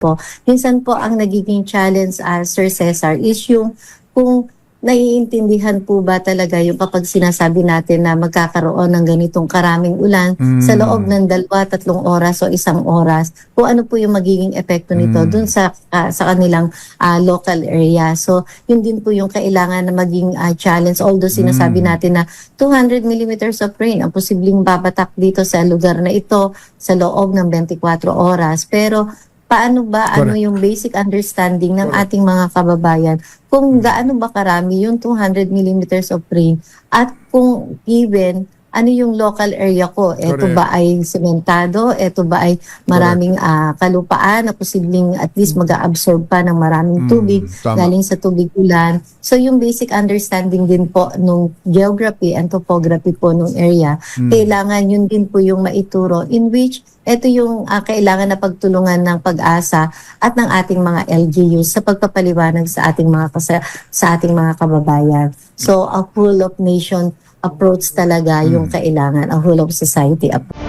po. Minsan po ang nagiging challenge, ah, Sir Cesar, is yung kung naiintindihan po ba talaga yung kapag sinasabi natin na magkakaroon ng ganitong karaming ulan Mm. sa loob ng dalawa, tatlong oras o isang oras, kung ano po yung magiging epekto nito Mm. dun sa ah, sa kanilang ah, local area. So, yun din po yung kailangan na maging ah, challenge. Although sinasabi Mm. natin na 200 millimeters of rain ang posibleng babatak dito sa lugar na ito sa loob ng 24 oras. Pero paano ba ano Correct. yung basic understanding ng ating mga kababayan kung gaano ba karami yung 200 millimeters of rain at kung given ano yung local area ko? Ito Correct. ba ay sementado? Ito ba ay maraming ah, kalupaan na posibleng at least mag-absorb pa ng maraming Mm, tubig tama. galing sa tubig ulan. So yung basic understanding din po nung geography and topography po nung area, Mm. kailangan yun din po yung maituro in which ito yung ah, kailangan na pagtulungan ng pag-asa at ng ating mga LGUs sa pagpapaliwanag sa ating mga kasa- sa ating mga kababayan. So a full of nation approach talaga yung kailangan, a whole of society approach.